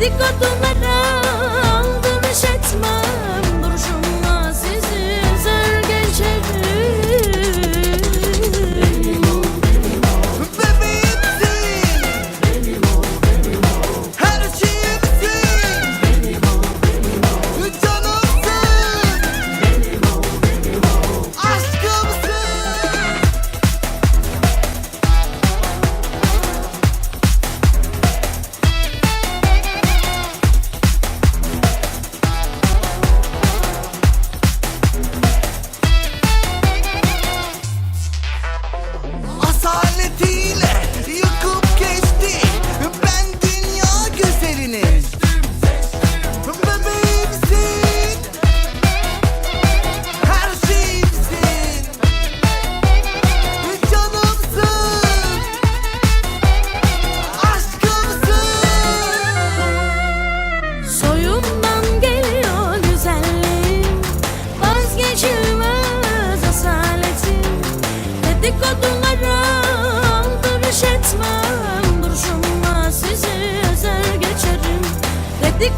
Dedikodulara aldırış etmem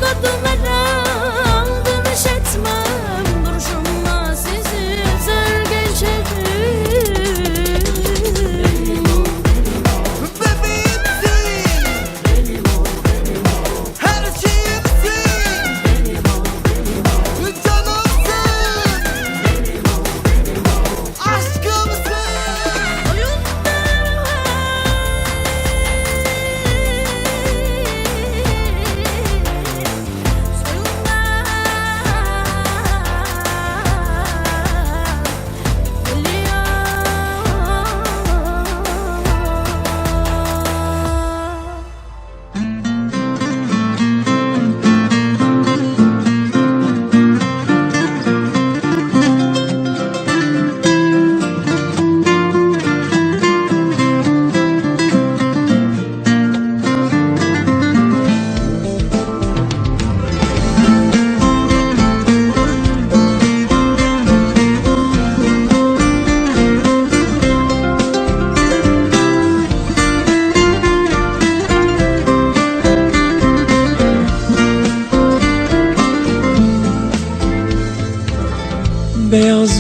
Dedikodulara aldırış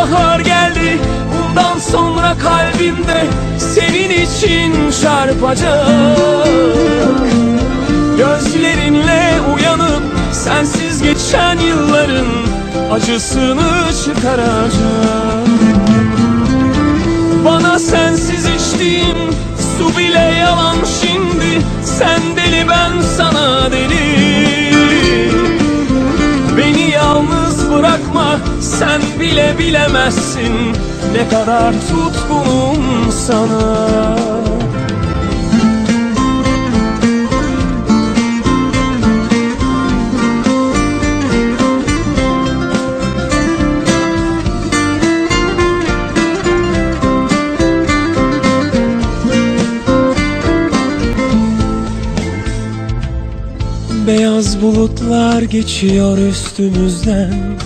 bahar geldi Bundan sonra kalbimde Senin için çarpacak. Gözlerinle uyanıp Sensiz geçen yılların Acısını çıkaracak. Bana sensiz içtiğim Su bile yalan şimdi Sen deli ben sana deli sen bile bilemezsin Ne kadar tutkunum sana. Beyaz bulutlar geçiyor üstümüzden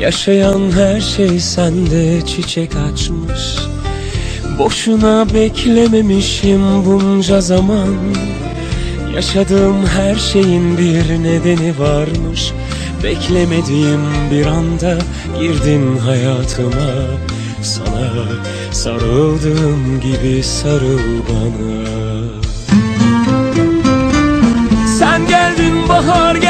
Yaşayan her şey sende çiçek açmış. Boşuna beklememişim bunca zaman. Yaşadığım her şeyin bir nedeni varmış. Beklemediğim bir anda girdin hayatıma. Sana sarıldığım gibi sarıl bana. Sen geldin bahar Bundan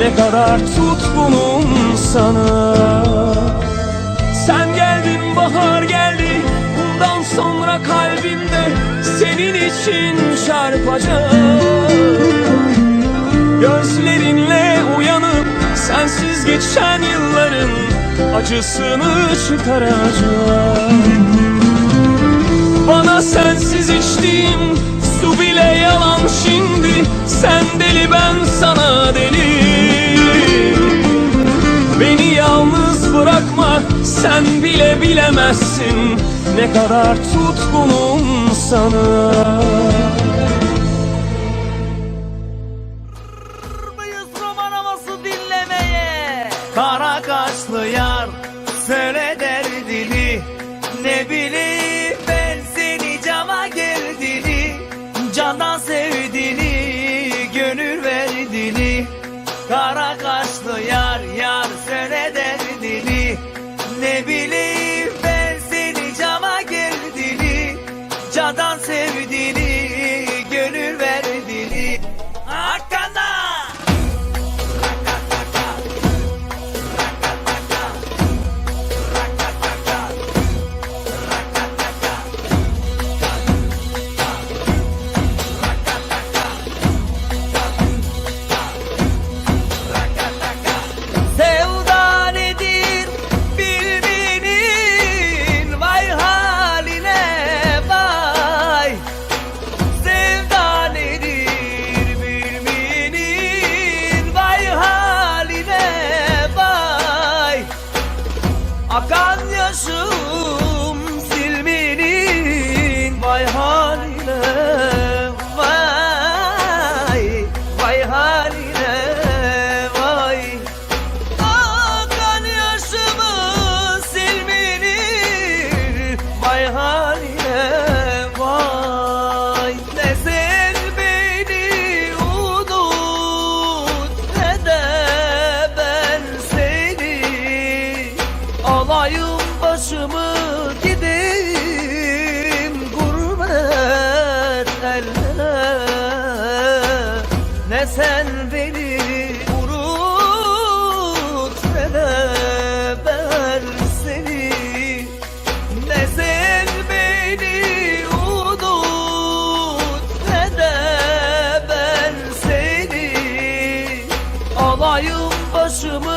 ne kadar tutkunum sana. Sen geldin bahar geldi Bundan sonra kalbimde senin için çarpacak. Gözlerinle uyanıp sensiz geçen yılların acısını çıkaracağım Bana sensiz içtiğim su bile yalan şimdi Sen deli ben sana deli sen bile bilemezsin Ne kadar tutkunum sana. Mıyız roman havası dinlemeye? Kara kaşlı yar Söyle derdini. Ne bileyim ben seni cama geldiğini Candan sevdiğini Gönül verdiğini. Kara kaşlı yar Alayım başımı